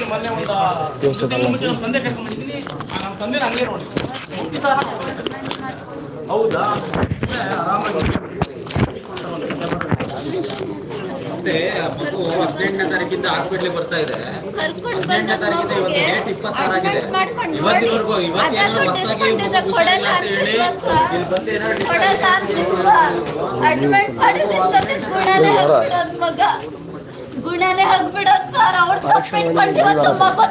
ಹೌದಾ ಕರ್ಕೊಂಡು ಮತ್ತೆ ಮಗು ಹದಿನೆಂಟನೇ ತಾರೀಕಿಂದ ಹಾಸ್ಪಿಟ್ಲಿಗೆ ಬರ್ತಾ ಇದೆ ಹದಿನೆಂಟನೇ ತಾರೀಕಿಂದ ಇವತ್ತು ಏಟ್ ಡೇಟ್ ಇಪ್ಪತ್ತಾರಾಗಿದೆ ಇವತ್ತಿನವರೆಗೂ ಅದನ್ನು ಹೊಸದಾಗಿ ಹೇಳಿ ಇಲ್ಲಿ ಬಂದು ಏನಾದ್ರು ಗುಣನೇ ಹಾಕ್ಬಿಡೋದ್ ಮಗ ಸರ್ ಅವ್ರು ತಪ್ಪಿಟ್ಕೊಂಡು ಇವತ್ತು ಮಗು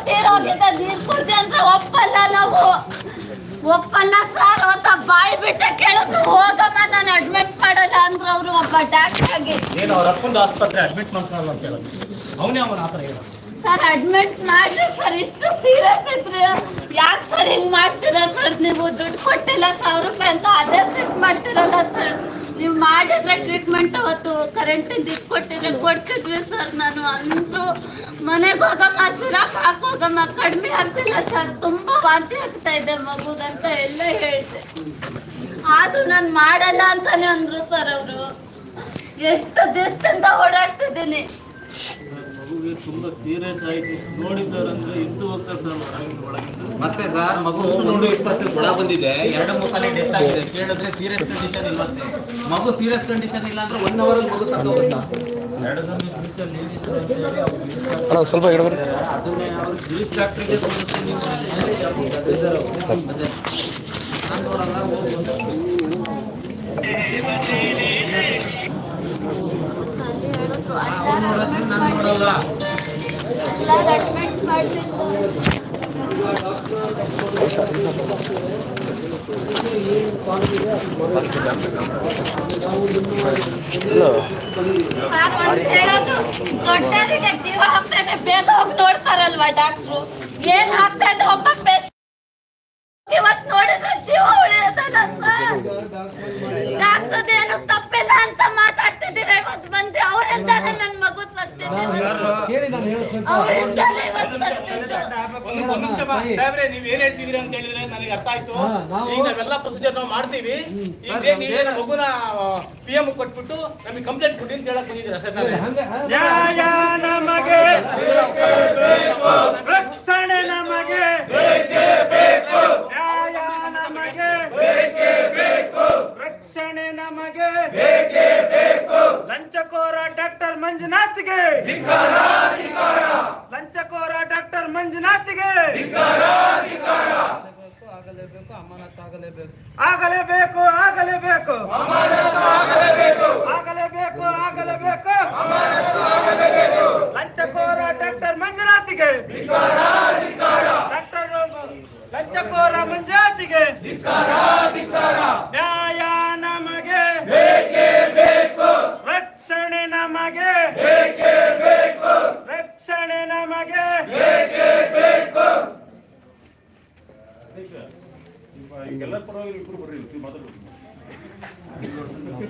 ನೀರ್ ಕುಡ್ದೆ ಅಂದ್ರೆ ಒಪ್ಪಲ್ಲ ನಾವು. ಒಪ್ಪಲ್ಲ ಸರ್ ಅಂತ ಬಾಯಿ ಬಿಟ್ಟ ಕೇಳಿದ್ರು. ಹೋಗಮ್ಮ ನಾನು ಅಡ್ಮಿಟ್ ಮಾಡಲ್ಲ ಅಂದ್ರೆ ಅವರು ಒಬ್ಬ ಡಾಕ್ಟರ್ ಆಗಿ. ಏನು ಅವ್ರ ಅಪ್ಪಂದು ಆಸ್ಪತ್ರೆ ಅಡ್ಮಿಟ್ ಮಾಡ್ತಾರಲ್ಲ ಅಂತ ಹೇಳೋದು. ಅವನೇ ಅವನ ಆತರ ಹೇಳೋದು. ಸರ್ ಅಡ್ಮಿಟ್ ಮಾಡ್ರಿ ಸರ್ ಇಷ್ಟು ಸೀರಿಯಸ್ ಇದ್ರೆ ಯಾಕೆ ಸರ್ ಹಿಂಗ್ ಮಾಡ್ತೀರಾ ಸರ್? ನೀವು ದುಡ್ಡು ಕೊಟ್ಟಿಲ್ಲ ಸಾವಿರ ರೂಪಾಯಿ ಅಂತ ಅದೇ ಸೆಟ್ ಮಾಡ್ತಿರಲ್ಲ ಸರ್. ನೀವು ಮಾಡಿದ್ರೆ ಟ್ರೀಟ್ಮೆಂಟ್ ಅವತ್ತು ಕರೆಂಟ್ ಇದು ಕೊಟ್ಟಿದ್ರೆ ಕೊಡ್ತಿದ್ವಿ ಸರ್ ನಾನು. ಅಂದ್ರು ಮನೆಗೆ ಹೋಗಮ್ಮ ಸಿರಾಪ್ ಹಾಕೋಗಮ್ಮ ಕಡಿಮೆ ಆಗ್ತಿಲ್ಲ ಸರ್ ತುಂಬಾ ವಾಂತಿ ಆಗ್ತಾ ಇದೆ ಮಗುಗಂತ ಎಲ್ಲ ಹೇಳಿದೆ. ಆದ್ರೂ ನಾನು ಮಾಡಲ್ಲ ಅಂತಾನೆ ಅಂದ್ರು ಸರ್ ಅವರು. ಎಷ್ಟು ದಿವಸದಿಂದ ಓಡಾಡ್ತಿದ್ದೀನಿ. ಮಗುಗೆ ತುಂಬಾ ಸೀರಿಯಸ್ ಆಯ್ತು. ನೋಡಿ ಸರ್ ಅಂದ್ರೆ ಇದ್ದು ಹೋಗ್ತಾರೆ ಸರ್ ಒಳಗಿಂದ ಮತ್ತೆ ಸರ್ ಮಗು ಒಂದು ಇಪ್ಪತ್ತು ಕೊಡ ಬಂದಿದೆ. ಎರಡು ಮುಖಾಲಿ ಡೆತ್ ಆಗಿದೆ. ಕೇಳಿದ್ರೆ ಸೀರಿಯಸ್ ಕಂಡೀಷನ್ ಇಲ್ವಂತೆ ಮಗು ಸೀರಿಯಸ್ ಕಂಡೀಷನ್ ಇಲ್ಲ ಅಂದ್ರೆ ಒನ್ ಅವರ್ ಮಗು ಅಂತ ಅಣ್ಣ ಸ್ವಲ್ಪ. ಅದನ್ನೇ ಅವ್ರು ಅವ್ರು. ನೋಡಲ್ಲ ಹೋಗಿ ಬಂದೆ. ಅಲ್ಲಿ ಹೇಳಿದ್ರು ಅವ್ರು ನೋಡೋದು ನಾನ್ ನೋಡಲ್ಲ ಎಲ್ಲ ಅಡ್ಮಿಟ್ ಮಾಡ್ತಿದ್ರು ಇಲ್ಲ ಸಾರ್ ಒಂದ್ ಹೇಳೋದು ದೊಡ್ಡವರಿಗೆ ಜೀವ ಹಾಕ್ತಾನೆ ಬೇಗ ಹೋಗಿ ನೋಡ್ತಾರಲ್ವಾ ಡಾಕ್ಟ್ರು ಏನ್ ಹಾಕ್ತಾನೆ ಒಬ್ಬ ಪೇಷಂಟ್ ಇವತ್ ನೋಡಿದ್ರೆ ಜೀವ ಉಳಿಯೋದಲ್ಲ ಡಾಕ್ಟರ್ ಏನು ತಪ್ಪಿಲ್ಲ ಅಂತ ಮಾತಾಡ್ತಿದ್ದೀರಾ ಇವತ್ತು ಬಂದು? ಅವರಿಂದಾನೆ ನನ್ ಮಗು ಸತ್ತಿದ್ದೀನಿ ಅವರಿಂದಾನೆ ಇವತ್ತು ಸತ್ತಿದ್ದು ಒಂದು ಒಂದು ನಿಮಿಷ ಬಾ. ಸಾಹೇಬ್ರೆ ನೀವ್ ಏನ್ ಹೇಳ್ತಿದೀರಿ ಅಂತ ಹೇಳಿದ್ರೆ ನನಗೆ ಅರ್ಥ ಆಯ್ತು. ಈಗ ನಾವೆಲ್ಲ ಪ್ರೊಸೀಜರ್ ನಾವು ಮಾಡ್ತೀವಿ. ಈಗ ನೀವೇನು ಮಗುನ ಪಿ ಎಂ ಕೊಟ್ಬಿಟ್ಟು ನಮಗೆ ಕಂಪ್ಲೇಂಟ್ ಕೊಡಿ ಅಂತ ಹೇಳಕ್ ಬಂದಿದ್ದೀರಾ ಸರ್ ನಮಗೆ ರಕ್ಷಣೆ ನಮಗೆ ನ್ಯಾಯ ನಮಗೆ ರಕ್ಷಣೆ ನಮಗೆ ಲಂಚಕೋರ ಡಾಕ್ಟರ್ ಮಂಜುನಾಥ್ಗೆ. ಲಂಚಕೋರ ಡಾಕ್ಟರ್ ಮಂಜುನಾಥ್ಗೆ. ಆಗಲೇಬೇಕು ಆಗಲೇಬೇಕು ಆಗಲೇಬೇಕು. ಆಗಲೇಬೇಕು ಆಗಲೇಬೇಕು. ಲಂಚಕೋರ ಡಾಕ್ಟರ್ ಮಂಜುನಾಥ್ಗೆ. ಡಾಕ್ಟರ್ ಲಂಚಕೋರ ಮಂಜುನಾಥಿಗೆ.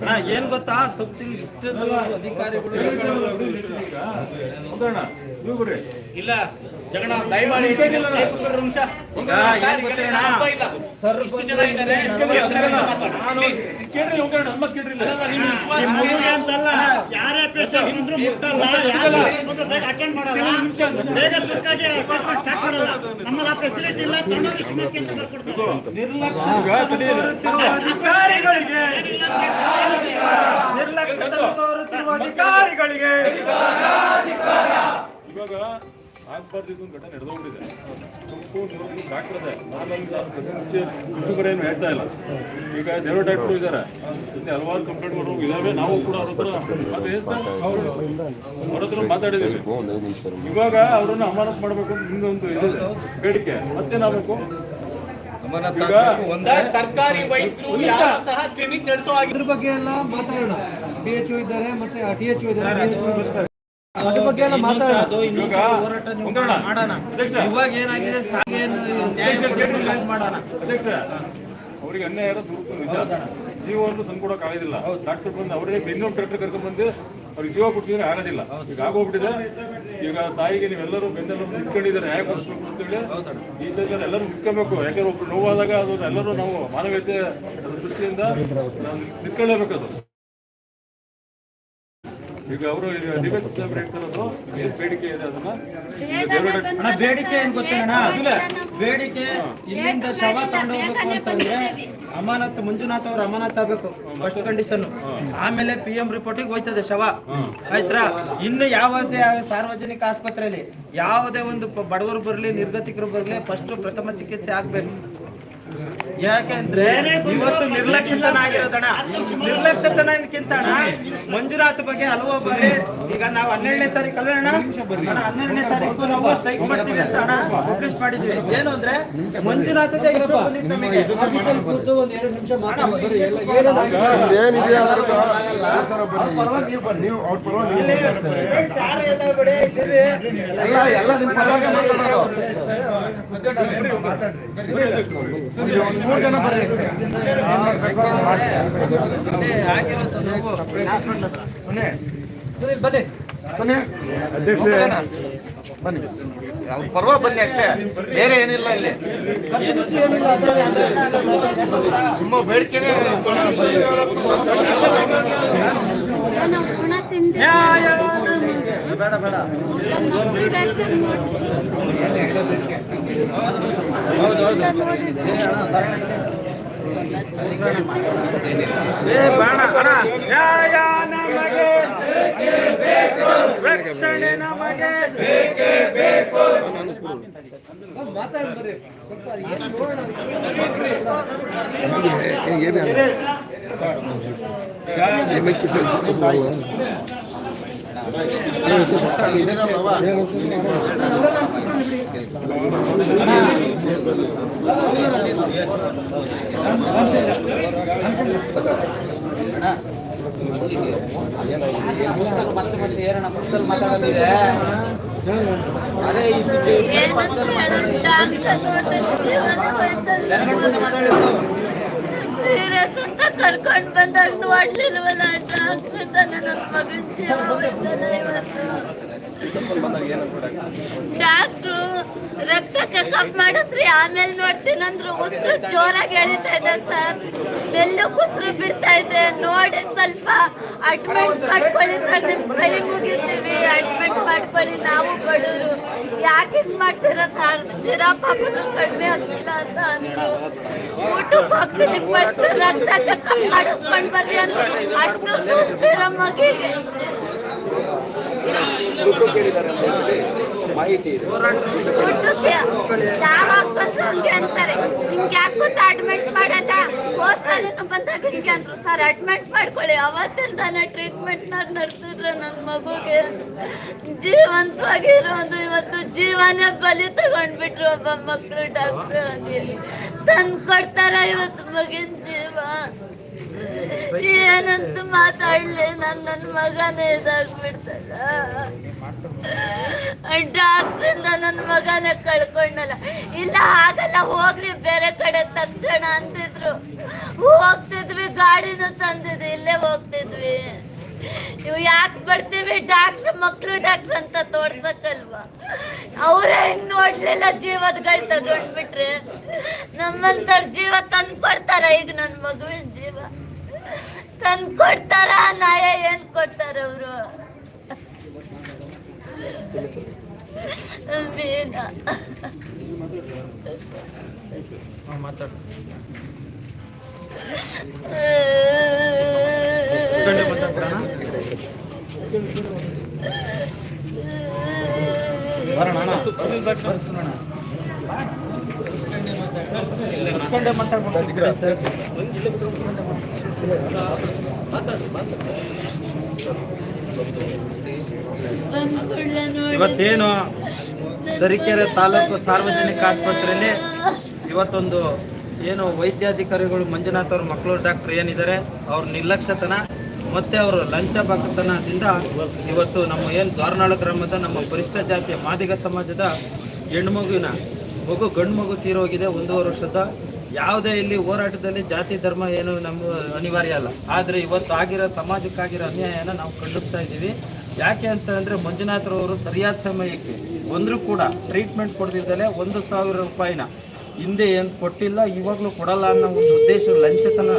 ಅಣ್ಣ, ಏನ್ ಗೊತ್ತಾ? ತಪ್ಪು ಇಷ್ಟು ಅಧಿಕಾರಿಗಳು ಇಲ್ಲ ಜಗಣ ದಯಮಾಡಿ ಯಾರೇ ಪೇಷಂಟ್ ನಮ್ಮಲ್ಲಿ ಫೆಸಿಲಿಟಿ ನಿರ್ಲಕ್ಷ್ಯ. ತೋರುತ್ತಿರುವ ಅಧಿಕಾರಿಗಳಿಗೆ ಇವಾಗ ಆಗ್ಬಾರ್ದಿದ್ದು ಒಂದು ಘಟನೆ ನಡೆದೋಗ್ಬಿಟ್ಟಿದೆ. ಕಡೆ ಏನು ಹೇಳ್ತಾ ಇಲ್ಲ. ಈಗ ಡಾಕ್ಟ್ರು ಇದ್ದಾರೆ. ಹಲವಾರು ಕಂಪ್ಲೇಂಟ್ಗಳು ಇದಾವೆ. ನಾವು ಕೂಡ ಅವ್ರ ಹತ್ರ ಮಾತಾಡಿದ್ದೀವಿ. ಇವಾಗ ಅವರನ್ನು ಅಮಾನತ್ ಮಾಡಬೇಕು ಅಂತ ನಿಮ್ದೊಂದು ಇದೆ ಬೇಡಿಕೆ. ಮತ್ತೇನಾಗಬೇಕು ನಾವು ಸರ್, ಸರ್ಕಾರಿ ವೈದ್ಯರು ಯಾರು ಸಹ ಕ್ಲಿನಿಕ್ ನಡೆಸೋ ಹಾಗೆ ಅದ್ರ ಬಗ್ಗೆ ಎಲ್ಲ ಮಾತಾಡೋಣ. ಡಿ ಎಚ್ ಇದ್ದಾರೆ ಮತ್ತೆ ಡಿ ಎಚ್ ಇದ್ದಾರೆ. ಅದ್ರ ಬಗ್ಗೆ ಎಲ್ಲ ಮಾತಾಡೋದು ಇವಾಗ ಒಂದೋಣ ಅಧ್ಯಕ್ಷ. ಇವಾಗ ಏನಾಗಿದೆ? ಮಾಡೋಣ. ಅಧ್ಯಕ್ಷ ಅವರಿಗೆ ಅನ್ಯಾಯ ಜೀವ ನಿಜ ಜೀವವನ್ನು ತಂದ್ಕೊಡಕ್ ಆಗೋದಿಲ್ಲ. ಡಾಕ್ಟರ್ ಬಂದು ಅವರೇ ಬೆನ್ನೂರು ಡಾಕ್ಟರ್ ಕರ್ಕೊಂಡ್ ಬಂದು ಅವ್ರಿಗೆ ಜೀವ ಕೊಡ್ಸಿದ್ರೆ ಆಗೋದಿಲ್ಲ. ಈಗ ಆಗೋಗ್ಬಿಟ್ಟಿದೆ. ಈಗ ತಾಯಿಗೆ ನೀವೆಲ್ಲರೂ ಬೆನ್ನೆಲ್ಲ ನಿಂತ್ಕೊಂಡಿದ್ದಾರೆ ಯಾಕೆ ಕೊಡಿಸ್ಬೇಕು ಅಂತೇಳಿ ಈ ಜನ ಎಲ್ಲರೂ ನಿಂತ್ಕೋಬೇಕು ಯಾಕಂದ್ರೆ ಒಬ್ರು ನೋವಾದಾಗ ಅದನ್ನ ಎಲ್ಲರೂ ನಾವು ಮಾನವೀಯತೆ ಅದ್ರ ದೃಷ್ಟಿಯಿಂದ ನಾವು ನಿಂತ್ಕೊಳ್ಳೇಬೇಕು ಅದು. ಈಗ ಅವರು ಹೇಳ್ತಾರದು ಏನ್ ಬೇಡಿಕೆ ಇದೆ ಅದನ್ನ. ಅಣ್ಣ ಬೇಡಿಕೆ ಏನ್ ಗೊತ್ತೇನಣ್ಣ? ಬೇಡಿಕೆ ಇಲ್ಲಿಂದ ಶವ ತಗೊಂಡು ಹೋಗ್ಬೇಕು ಅಂತಂದ್ರೆ ಅಮಾನತ್ ಮಂಜುನಾಥ್ ಅವ್ರ ಅಮಾನತ್ ಆಗ್ಬೇಕು ಫಸ್ಟ್ ಕಂಡೀಷನ್ ಆಮೇಲೆ ಪಿ ಎಂ ರಿಪೋರ್ಟಿಗೆ ಹೋಯ್ತದೆ ಶವ. ಆಯ್ತಾ ಇನ್ನು ಯಾವುದೇ ಸಾರ್ವಜನಿಕ ಆಸ್ಪತ್ರೆಯಲ್ಲಿ ಯಾವುದೇ ಒಂದು ಬಡವರು ಬರಲಿ ನಿರ್ಗತಿಕರು ಬರಲಿ ಫಸ್ಟ್ ಪ್ರಥಮ ಚಿಕಿತ್ಸೆ ಆಗ್ಬೇಕು. ಯಾಕೆಂದ್ರೆ ಇವತ್ತು ನಿರ್ಲಕ್ಷ್ಯತನ ಆಗಿರೋದಣ್ಣ ನಿರ್ಲಕ್ಷ್ಯತನಕ್ಕಿಂತ ಮಂಜುನಾಥ್ ಬಗ್ಗೆ ಹಲವು ಬಾರಿ ಈಗ ನಾವು ಹನ್ನೆರಡನೇ ತಾರೀಕು ಅಣ್ಣ, ಹನ್ನೆರಡನೇ ತಾರೀಕು ನಾವು ಸ್ಟ್ರೈಕ್ ಮಾಡ್ತೀವಿ ಅಂತ ಅಣ್ಣ ನೋಟಿಸ್ ಮಾಡಿದ್ವಿ. ಏನು ಅಂದ್ರೆ ಮಂಜುನಾಥದೇ ಕೂತು ಒಂದು ಎರಡು ನಿಮಿಷ ಮಾತಾಡಿ ತರ ಬನ್ನಿ. ಸರಿ, ಬನ್ನಿ ಅಷ್ಟೇ ಬೇರೆ ಏನಿಲ್ಲ ಇಲ್ಲಿ ನಿಮ್ಮ ಬೇಡಿಕೆನೇ ಬೇಡ. ಬೇಡ. ರಕ್ಷಣೆ ನಮಗೆ ಬೇಕೇ ಬೇಕು ಸ್ವಲ್ಪ ಮತ್ತೆ ಮತ್ತೆ ಏನಣ್ಣ ಪಕ್ಕದಲ್ಲಿ ಮಾತಾಡೋದಿದೆ ಅದೇ ಈ ಸಿಟಿ ಜೀವನ ಹೋಯ್ತದೆ. ಸೀರಿಯಸ್ ಅಂತ ಕರ್ಕೊಂಡ್ ಬಂದಾಗ ನೋಡ್ಲಿಲ್ವಲ್ಲ ಡಾಕ್ಟ್ರಿಂದ ನನ್ನ ಮಗನ್ ಜೀವ ಹೋಯ್ತದೆ ಇವತ್ತು ಡಾಕ್ಟ್ರು ರಕ್ತ ಚೆಕಪ್ ಮಾಡಿಸ್ರಿ, ಆಮೇಲೆ ನೋಡ್ತೀನಂದ್ರು ಉಸಿರು ಜೋರಾಗಿ ಎಳಿತಾ ಇದೆ ಸರ್ ಎಲ್ಲೂ ಉಸಿರು ಬಿಡ್ತಾ ಇದೆ. ನೋಡಿ ಸ್ವಲ್ಪ ಅಡ್ಮಿಟ್ ಮಾಡ್ಕೊಳ್ಳಿ ಸರ್, ನಿಮ್ ಕೈ ಮುಗಿತೀವಿ. ಅಡ್ಮಿಟ್ ಮಾಡ್ಕೊಳ್ಳಿ, ನಾವು ಬಡವರು. ಯಾಕೆ ಮಾಡ್ತೀರಾ ಸರ್? ಸಿರಪ್ ಹಾಕಿದ್ರು ಕಡಿಮೆ ಆಗ್ತಿಲ್ಲ ಅಂತ ಅಂದ್ರು. ಊಟಕ್ಕೆ ಹೋಗ್ತೀನಿ ಫಸ್ಟ್ ರಕ್ತ ಚೆಕಪ್ ಮಾಡಿಸ್ಕೊಂಡ್ ಬರ್ರಿ ಅಂತ ಅಷ್ಟು ಸುಸ್ತಿರೋ ಮಗಿಗೆ. ಊಟಕ್ಕೆ ಯಾವಾಗ ಬಂದ್ರು ಹಂಗೆ ಅಂತಾರೆ. ನಿಮ್ಗೆ ಯಾಕೆ ಅಡ್ಮಿಟ್ ಮಾಡಲ್ಲ? ಹೋದ್ ಸರಿನೂ ಬಂದಾಗ ಹಿಂಗೆ ಅಂದ್ರು. ಸರ್ ಅಡ್ಮಿಟ್ ಮಾಡ್ಕೊಳ್ಳಿ. ಅವತ್ತಿಂದಾನೆ ಟ್ರೀಟ್ಮೆಂಟ್ ನಡೆಸಿದ್ರೆ ನನ್ನ ಮಗುಗೆ ಜೀವಂತವಾಗಿರೋದು ಇವತ್ತು ಜೀವನೇ ಬಲಿ ತಗೊಂಡ್ಬಿಟ್ರು ಒಬ್ಬ ಮಕ್ಕಳು ಡಾಕ್ಟರ್ ಆಗಿ ತಂದು ಕೊಡ್ತಾರ ಇವತ್ತು ಮಗಿನ ಜೀವ ಏನಂತ ಮಾತಾಡ್ಲಿ? ನನ್ನ ನನ್ನ ಮಗನೇ ಇದಾಗ್ಬಿಡ್ತಾಳ. ಡಾಕ್ಟ್ರಿಂದ ನನ್ನ ಮಗನೇ ಕಳ್ಕೊಂಡಲ್ಲ. ಇಲ್ಲ ಆಗಲ್ಲ ಹೋಗ್ಲಿ, ಬೇರೆ ಕಡೆ ತಕ್ಷಣ ಅಂತಿದ್ರು. ಹೋಗ್ತಿದ್ವಿ, ಗಾಡಿನೂ ತಂದಿದ್ವಿ, ಇಲ್ಲೇ ಹೋಗ್ತಿದ್ವಿ. ನೀವು ಯಾಕೆ ಬರ್ತೀವಿ? ಡಾಕ್ಟ್ರ್ ಮಕ್ಕಳು ಡಾಕ್ಟ್ರ್ ಅಂತ ತೋರ್ಸಕ್ಕಲ್ವಾ ಅವರೇ ಹೆಂಗ್ ನೋಡ್ಲಿಲ್ಲ ಜೀವದ್ಗಳು ತಗೊಂಡ್ಬಿಟ್ರೆ? ನಮ್ಮಂತ ಜೀವ ತಂದು ಕೊಡ್ತಾರ ಈಗ ನನ್ನ ಮಗುವಿನ ಜೀವ. ತಂದು ಕೊಡ್ತಾರ, ನಾಯ ಏನ್ ಕೊಡ್ತಾರ ಅವರು? ಮೀನಾ. ಮಾತಾಡು. ಇವತ್ತೇನು ತರೀಕೆರೆ ತಾಲೂಕು ಸಾರ್ವಜನಿಕ ಆಸ್ಪತ್ರೆಯಲ್ಲಿ ಇವತ್ತೊಂದು ಏನು ವೈದ್ಯಾಧಿಕಾರಿಗಳು ಮಂಜುನಾಥ್ ಅವ್ರ ಮಕ್ಕಳು ಡಾಕ್ಟರ್ ಏನಿದ್ದಾರೆ, ಅವ್ರ ನಿರ್ಲಕ್ಷ್ಯತನ ಮತ್ತೆ ಅವರು ಲಂಚ ಬಾಕತನದಿಂದ ಇವತ್ತು ನಮ್ಮ ಏನು ದ್ವಾರನಾಳ ಗ್ರಾಮದ ನಮ್ಮ ಪರಿಷ್ಠ ಜಾತಿಯ ಮಾದಿಗ ಸಮಾಜದ ಹೆಣ್ಮಗುವಿನ ಮಗು ಗಂಡು ಮಗು ತೀರೋಗಿದೆ ಒಂದೂವರೆ ವರ್ಷದ. ಯಾವುದೇ ಇಲ್ಲಿ ಹೋರಾಟದಲ್ಲಿ ಜಾತಿ, ಧರ್ಮ ಏನು ನಮ್ಮ ಅನಿವಾರ್ಯ ಅಲ್ಲ. ಆದರೆ ಇವತ್ತು ಆಗಿರೋ ಸಮಾಜಕ್ಕಾಗಿರೋ ಅನ್ಯಾಯನ ನಾವು ಖಂಡಿಸ್ತಾ ಇದ್ದೀವಿ. ಯಾಕೆ ಅಂತ ಅಂದರೆ ಮಂಜುನಾಥ್ರವರು ಸರಿಯಾದ ಸಮಯಕ್ಕೆ ಒಂದರೂ ಕೂಡ ಟ್ರೀಟ್ಮೆಂಟ್ ಕೊಡದಿದ್ದಲೇ ಒಂದು ಸಾವಿರ ರೂಪಾಯಿನ ಹಿಂದೆ ಏನು ಕೊಟ್ಟಿಲ್ಲ ಇವಾಗಲೂ ಕೊಡಲ್ಲ ಅನ್ನೋ ಒಂದು ಉದ್ದೇಶ ಲಂಚತನ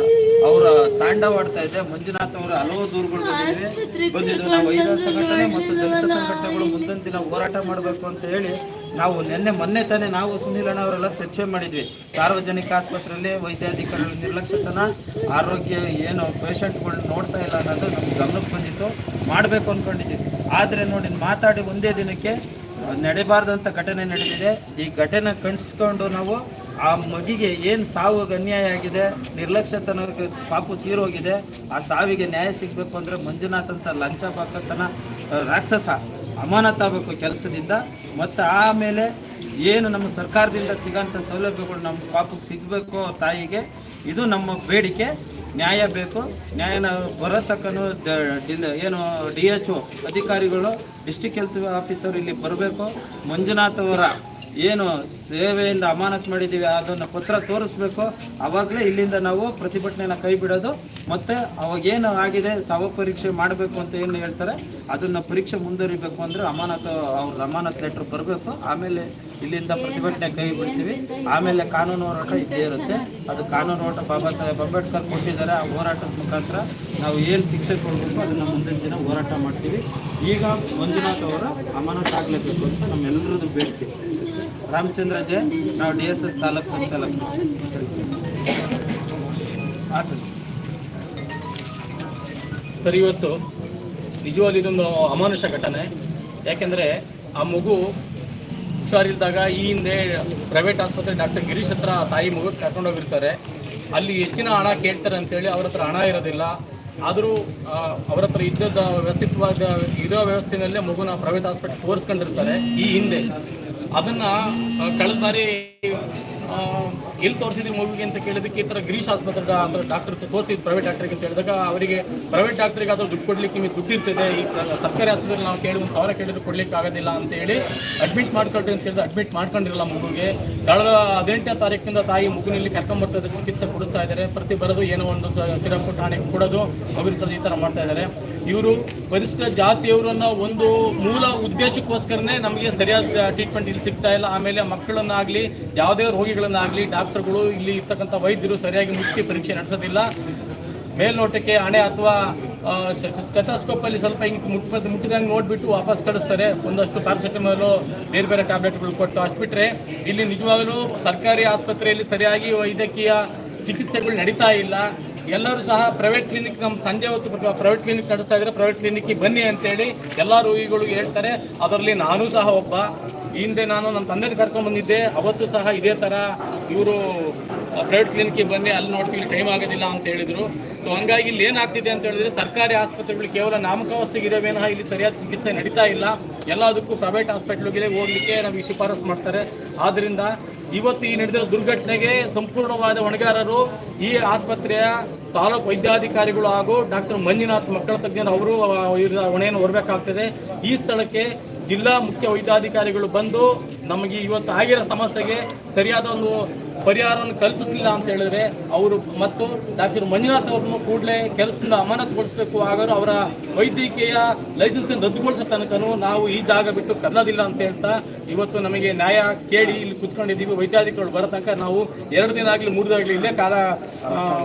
ಅವರ ತಾಂಡವಾಡ್ತಾ ಇದೆ. ಮಂಜುನಾಥ್ ಅವರ ಹಲವು ದೂರುಗಳು ಬಂದಿವೆ. ಬಂದಿದ್ದು ನಾವು ಐದು ಸಂಘಟನೆ ಮತ್ತು ದಲಿತ ಸಂಘಟನೆಗಳು ಮುಂದಿನ ದಿನ ಹೋರಾಟ ಮಾಡಬೇಕು ಅಂತ ಹೇಳಿ ನಾವು ನಿನ್ನೆ ಮೊನ್ನೆ ತಾನೇ ನಾವು ಸುನೀಲ್ ಅಣ್ಣ ಅವರೆಲ್ಲ ಚರ್ಚೆ ಮಾಡಿದ್ವಿ. ಸಾರ್ವಜನಿಕ ಆಸ್ಪತ್ರೆಯಲ್ಲಿ ವೈದ್ಯಾಧಿಕಾರಿಗಳ ನಿರ್ಲಕ್ಷ್ಯತನ ಆರೋಗ್ಯ ಏನು ಪೇಷಂಟ್ಗಳು ನೋಡ್ತಾ ಇಲ್ಲ ಅನ್ನೋದು ನಮ್ಗೆ ಗಮನಕ್ಕೆ ಬಂದಿತ್ತು. ಮಾಡಬೇಕು ಅಂದ್ಕೊಂಡಿದ್ವಿ ಆದರೆ ನೋಡಿ ಮಾತಾಡಿ ಒಂದೇ ದಿನಕ್ಕೆ ನಡೆಬಾರ್ದಂಥ ಘಟನೆ ನಡೆದಿದೆ. ಈ ಘಟನೆ ಕಂಡಿಸ್ಕೊಂಡು ನಾವು ಆ ಮಗಿಗೆ ಏನು ಸಾವು ಅನ್ಯಾಯ ಆಗಿದೆ ನಿರ್ಲಕ್ಷ್ಯತನ ಪಾಪು ತೀರೋಗಿದೆ, ಆ ಸಾವಿಗೆ ನ್ಯಾಯ ಸಿಗಬೇಕು ಅಂದರೆ ಮಂಜುನಾಥ್ ಅಂತ ಲಂಚ ಪಾಕತನ ರಾಕ್ಷಸ ಅಮಾನತಾಗಬೇಕು ಕೆಲಸದಿಂದ. ಮತ್ತು ಆಮೇಲೆ ಏನು ನಮ್ಮ ಸರ್ಕಾರದಿಂದ ಸಿಗೋಂಥ ಸೌಲಭ್ಯಗಳು ನಮ್ಮ ಪಾಪಕ್ಕೆ ಸಿಗಬೇಕು ತಾಯಿಗೆ, ಇದು ನಮ್ಮ ಬೇಡಿಕೆ. ನ್ಯಾಯ ಬೇಕು. ನ್ಯಾಯನ ಬರತಕ್ಕನು ಏನು ಡಿ ಎಚ್ ಒ ಅಧಿಕಾರಿಗಳು ಡಿಸ್ಟಿಕ್ ಹೆಲ್ತ್ ಆಫೀಸರ್ ಇಲ್ಲಿ ಬರಬೇಕು. ಮಂಜುನಾಥ್ ಅವರ ಏನು ಸೇವೆಯಿಂದ ಅಮಾನತ್ ಮಾಡಿದ್ದೀವಿ, ಅದನ್ನು ಪತ್ರ ತೋರಿಸ್ಬೇಕು. ಆವಾಗಲೇ ಇಲ್ಲಿಂದ ನಾವು ಪ್ರತಿಭಟನೆಯನ್ನು ಕೈ ಬಿಡೋದು. ಮತ್ತು ಅವಾಗೇನು ಆಗಿದೆ ಸಾವು ಪರೀಕ್ಷೆ ಮಾಡಬೇಕು ಅಂತ ಏನು ಹೇಳ್ತಾರೆ, ಅದನ್ನು ಪರೀಕ್ಷೆ ಮುಂದುವರಿಬೇಕು ಅಂದರೆ ಅಮಾನತು, ಅವ್ರ ಅಮಾನತ್ ಲೆಟ್ರ್ ಬರಬೇಕು. ಆಮೇಲೆ ಇಲ್ಲಿಂದ ಪ್ರತಿಭಟನೆ ಕೈ ಬಿಡ್ತೀವಿ. ಆಮೇಲೆ ಕಾನೂನು ಹೋರಾಟ ಇದ್ದೇ ಇರುತ್ತೆ. ಅದು ಕಾನೂನು ಹೋರಾಟ ಬಾಬಾ ಸಾಹೇಬ್ ಅಂಬೇಡ್ಕರ್ ಕೊಟ್ಟಿದ್ದಾರೆ. ಆ ಹೋರಾಟದ ಮುಖಾಂತರ ನಾವು ಏನು ಶಿಕ್ಷೆ ಕೊಡಬೇಕು, ಅದನ್ನು ಮುಂದಿನ ದಿನ ಹೋರಾಟ ಮಾಡ್ತೀವಿ. ಈಗ ಮಂಜುನಾಥ್ ಅವರ ಅಮಾನತ್ ಆಗಲೇಬೇಕು ಅಂತ ನಮ್ಮೆಲ್ಲರದ್ದು ಬೇಡಿಕೆ. ರಾಮಚಂದ್ರ ಜೆ, ನಾವು ಡಿ ಎಸ್ ಎಸ್ ತಾಲೂಕು ಸಂಚಾಲಕ. ಸರ್, ಇವತ್ತು ನಿಜವಾಗಿ ಇದೊಂದು ಅಮಾನುಷ ಘಟನೆ. ಯಾಕೆಂದರೆ ಆ ಮಗು ಹುಷಾರಿಲ್ದಾಗ ಈ ಹಿಂದೆ ಪ್ರೈವೇಟ್ ಆಸ್ಪತ್ರೆ ಡಾಕ್ಟರ್ ಗಿರೀಶ್ ಹತ್ರ ತಾಯಿ ಮಗು ಕರ್ಕೊಂಡೋಗಿರ್ತಾರೆ ಅಲ್ಲಿ ಹೆಚ್ಚಿನ ಹಣ ಕೇಳ್ತಾರೆ ಅಂತೇಳಿ ಅವ್ರ ಹತ್ರ ಹಣ ಇರೋದಿಲ್ಲ. ಆದರೂ ಅವ್ರ ಹತ್ರ ಇದ್ದದ ವ್ಯವಸ್ಥಿತವಾದ ಇರೋ ವ್ಯವಸ್ಥೆಯಲ್ಲೇ ಮಗುನ ಪ್ರೈವೇಟ್ ಆಸ್ಪತ್ರೆ ತೋರಿಸ್ಕೊಂಡಿರ್ತಾರೆ ಈ ಹಿಂದೆ. ಅದನ್ನು ಕಳೆದ ಬಾರಿ ಎಲ್ಲಿ ತೋರಿಸಿದ್ವಿ ಮಗುವಿಗೆ ಅಂತ ಕೇಳಿದಕ್ಕೆ ಈ ಥರ ಗಿರೀಶ್ ಆಸ್ಪತ್ರೆ ಅಂತ ಡಾಕ್ಟರ್ ತೋರಿಸಿದ್ದು ಪ್ರೈವೇಟ್ ಡಾಕ್ಟ್ರಿಗೆ ಅಂತ ಹೇಳಿದಾಗ ಅವರಿಗೆ ಪ್ರೈವೇಟ್ ಡಾಕ್ಟ್ರಿಗೆ ಆದರೂ ದುಡ್ಡು ಕೊಡ್ಲಿಕ್ಕೆ ನಿಮಗೆ ದುಡ್ಡು ಇರ್ತದೆ, ಈ ಸರ್ಕಾರಿ ಆಸ್ಪತ್ರೆಯಲ್ಲಿ ನಾವು ಕೇಳಿ ಒಂದು ಸಾವಿರ ಕೇಳಿದ್ರು ಕೊಡ್ಲಿಕ್ಕೆ ಆಗೋದಿಲ್ಲ ಅಂತ ಹೇಳಿ ಅಡ್ಮಿಟ್ ಮಾಡ್ಕೊಳ್ರಿ ಅಂತ ಹೇಳಿದ್ರೆ ಅಡ್ಮಿಟ್ ಮಾಡ್ಕೊಂಡಿರಲ್ಲ ಮಗುಗೆ. ಕಳೆದ ಹದಿನೆಂಟನೇ ತಾರೀಕಿನಿಂದ ತಾಯಿ ಮಗುನಲ್ಲಿ ಕರ್ಕೊಂಬರ್ತದೆ ಚಿಕಿತ್ಸೆ ಕೊಡ್ತಾ ಇದ್ದಾರೆ, ಪ್ರತಿ ಬರೋದು ಏನೋ ಒಂದು ಸಿರಪ್ ಠಾಣೆಗೆ ಕೊಡೋದು, ಮಗುವಿನ ಈ ಥರ ಮಾಡ್ತಾ ಇದ್ದಾರೆ. ಇವರು ಪರಿಶಿಷ್ಟ ಜಾತಿಯವರನ್ನ ಒಂದು ಮೂಲ ಉದ್ದೇಶಕ್ಕೋಸ್ಕರನೇ ನಮಗೆ ಸರಿಯಾದ ಟ್ರೀಟ್ಮೆಂಟ್ ಇಲ್ಲಿ ಸಿಗ್ತಾ ಇಲ್ಲ. ಆಮೇಲೆ ಮಕ್ಕಳನ್ನಾಗಲಿ ಯಾವುದೇ ರೋಗಿಗಳನ್ನಾಗಲಿ ಡಾಕ್ಟರ್ಗಳು ಇಲ್ಲಿ ಇರ್ತಕ್ಕಂಥ ವೈದ್ಯರು ಸರಿಯಾಗಿ ಮುಖ್ಯ ಪರೀಕ್ಷೆ ನಡೆಸೋದಿಲ್ಲ. ಮೇಲ್ನೋಟಕ್ಕೆ ಹಣೆ ಅಥವಾ ಸ್ಟೆಥೋಸ್ಕೋಪ್ ಅಲ್ಲಿ ಸ್ವಲ್ಪ ಹಿಂಗೆ ಮುಟ್ಟ ಮುಟ್ಟಿದಂಗೆ ನೋಡ್ಬಿಟ್ಟು ವಾಪಸ್ ಕಳಿಸ್ತಾರೆ. ಒಂದಷ್ಟು ಪ್ಯಾರಾಸಿಟಮಾಲು, ಬೇರೆ ಬೇರೆ ಟ್ಯಾಬ್ಲೆಟ್ಗಳು ಕೊಟ್ಟು ಅಷ್ಟು ಬಿಟ್ಟರೆ ಇಲ್ಲಿ ನಿಜವಾಗಲೂ ಸರ್ಕಾರಿ ಆಸ್ಪತ್ರೆಯಲ್ಲಿ ಸರಿಯಾಗಿ ವೈದ್ಯಕೀಯ ಚಿಕಿತ್ಸೆಗಳು ನಡೀತಾ ಇಲ್ಲ. ಎಲ್ಲರೂ ಸಹ ಪ್ರೈವೇಟ್ ಕ್ಲಿನಿಕ್ ನಮ್ಮ ಸಂಜೆ ಹೊತ್ತು ಪ್ರೈವೇಟ್ ಕ್ಲಿನಿಕ್ ನಡೆಸ್ತಾ ಇದ್ದಾರೆ ಪ್ರೈವೇಟ್ ಕ್ಲಿನಿಕ್ಗೆ ಬನ್ನಿ ಅಂತೇಳಿ ಎಲ್ಲ ರೋಗಿಗಳು ಹೇಳ್ತಾರೆ. ಅದರಲ್ಲಿ ನಾನು ಸಹ ಒಬ್ಬ. ಈ ಹಿಂದೆ ನಾನು ನನ್ನ ತಂದೆ ಕರ್ಕೊಂಡು ಬಂದಿದ್ದೆ. ಅವತ್ತು ಸಹ ಇದೇ ಥರ ಇವರು ಪ್ರೈವೇಟ್ ಕ್ಲಿನಿಕ್ಗೆ ಬನ್ನಿ ಅಲ್ಲಿ ನೋಡ್ತೀವಿ ಟೈಮ್ ಆಗೋದಿಲ್ಲ ಅಂತ ಹೇಳಿದರು. ಸೊ ಹಂಗಾಗಿ ಇಲ್ಲಿ ಏನಾಗ್ತಿದೆ ಅಂತ ಹೇಳಿದ್ರೆ, ಸರ್ಕಾರಿ ಆಸ್ಪತ್ರೆಗಳು ಕೇವಲ ನಾಮಕಾವಸ್ಥೆಗೆ ವಿನಃ ಇಲ್ಲಿ ಸರಿಯಾದ ಚಿಕಿತ್ಸೆ ನಡೀತಾ ಇಲ್ಲ. ಎಲ್ಲದಕ್ಕೂ ಪ್ರೈವೇಟ್ ಹಾಸ್ಪಿಟ್ಲ್ಗಳಿಗೆ ಹೋಗ್ಲಿಕ್ಕೆ ನಮಗೆ ಶಿಫಾರಸು ಮಾಡ್ತಾರೆ. ಆದ್ದರಿಂದ ಇವತ್ತು ಈ ನಡೆದಿರೋ ದುರ್ಘಟನೆಗೆ ಸಂಪೂರ್ಣವಾದ ಹೊಣೆಗಾರರು ಈ ಆಸ್ಪತ್ರೆಯ ತಾಲೂಕು ವೈದ್ಯಾಧಿಕಾರಿಗಳು ಹಾಗೂ ಡಾಕ್ಟರ್ ಮಂಜುನಾಥ್ ಮಕ್ಕಳ ತಜ್ಞರು ಅವರು ಹೊಣೆಯನ್ನು ಹೊರಬೇಕಾಗ್ತದೆ. ಈ ಸ್ಥಳಕ್ಕೆ ಜಿಲ್ಲಾ ಮುಖ್ಯ ವೈದ್ಯಾಧಿಕಾರಿಗಳು ಬಂದು ನಮಗೆ ಇವತ್ತು ಆಗಿರೋ ಸಮಸ್ಯೆಗೆ ಸರಿಯಾದ ಒಂದು ಪರಿಹಾರವನ್ನು ಕಲ್ಪಿಸಲಿಲ್ಲ ಅಂತ ಹೇಳಿದ್ರೆ ಅವರು ಮತ್ತು ಡಾಕ್ಟರ್ ಮಂಜುನಾಥ್ ಅವರನ್ನು ಕೂಡಲೇ ಕೆಲಸದಿಂದ ಅಮಾನತುಗೊಳಿಸಬೇಕು. ಹಾಗೂ ಅವರ ವೈದ್ಯಕೀಯ ಲೈಸೆನ್ಸ್ ರದ್ದುಗೊಳಿಸೋ ತನಕನೂ ನಾವು ಈ ಜಾಗ ಬಿಟ್ಟು ಕದಲೋದಿಲ್ಲ ಅಂತ ಹೇಳ್ತಾ ಇವತ್ತು ನಮಗೆ ನ್ಯಾಯ ಕೇಳಿ ಇಲ್ಲಿ ಕುತ್ಕೊಂಡಿದ್ದೀವಿ. ವೈದ್ಯಾಧಿಕಾರಿಗಳು ಬರೋ ತನಕ ನಾವು ಎರಡು ದಿನ ಆಗಲಿ, ಮೂರು ದಿನ ಆಗಲಿ ಇಲ್ಲೇ ಕಾಲ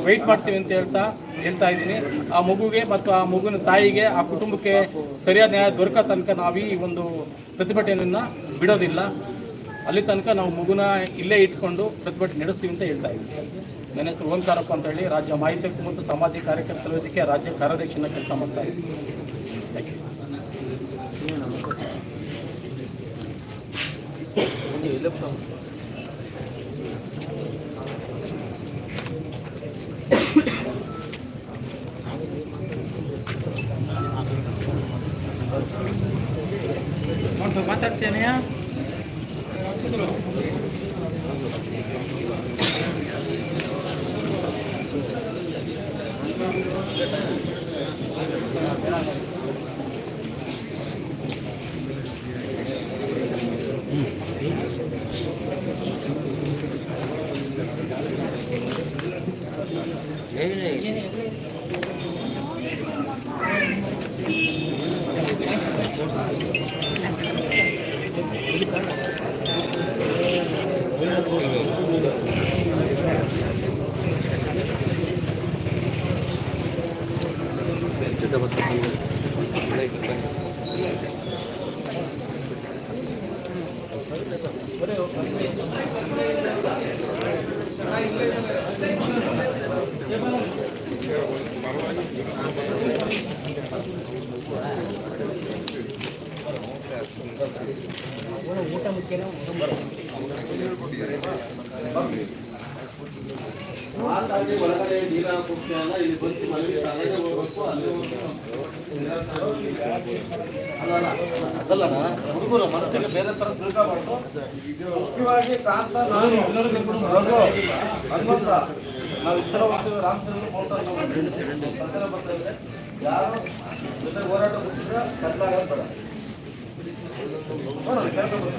ವೆಯ್ಟ್ ಮಾಡ್ತೀವಿ ಅಂತ ಹೇಳ್ತಾ ಹೇಳ್ತಾ ಇದ್ದೀನಿ. ಆ ಮಗುಗೆ ಮತ್ತು ಆ ಮಗುವಿನ ತಾಯಿಗೆ, ಆ ಕುಟುಂಬಕ್ಕೆ ಸರಿಯಾದ ನ್ಯಾಯ ದೊರಕೋ ತನಕ ನಾವು ಈ ಒಂದು ಪ್ರತಿಭಟನೆಯನ್ನು ಬಿಡೋದಿಲ್ಲ. ಅಲ್ಲಿ ತನಕ ನಾವು ಮಗುನ ಇಲ್ಲೇ ಇಟ್ಕೊಂಡು ಪ್ರತಿಭಟನೆ ನಡೆಸ್ತೀವಿ ಅಂತ ಹೇಳ್ತಾ ಇದ್ದೀವಿ ನನ್ನ ಹೆಸರು ಓಂಕಾರಪ್ಪ ಅಂತ ಹೇಳಿ ರಾಜ್ಯ ಮಾಹಿತಿ ಮತ್ತು ಸಮಾಜ ಕಾರ್ಯಕರ್ತರ ವೇದಿಕೆ ರಾಜ್ಯ ಕಾರ್ಯಾಧ್ಯಕ್ಷನ ಕೆಲಸ ಮಾಡ್ತಾ ಇದ್ದೀವಿ Thank 你觉得 ಅದಲ್ಲಣ್ಣ ಹುಡುಗರು ಮನಸ್ಸಿಗೆ ಬೇರೆ ತರ ತಿಳ್ಕೊಬಾರ್ದು ಮುಖ್ಯವಾಗಿ ಕಾಂತ ನಾನು ಎಲ್ಲರಿಗೂ ಹನುಮಂತ ನಾವು ಇತರ ಹೋಗ್ತೀವಿ ರಾಮಚಂದ್ರ ಫೋಟೋ ಯಾರು ಜೊತೆ ಹೋರಾಟ ಬಿಟ್ಟಿದ್ರೆ ಕತ್ಲಾಗಲ್ಲ ನೋಡೋಣ ಕೇಳ್ಕೊಂಡು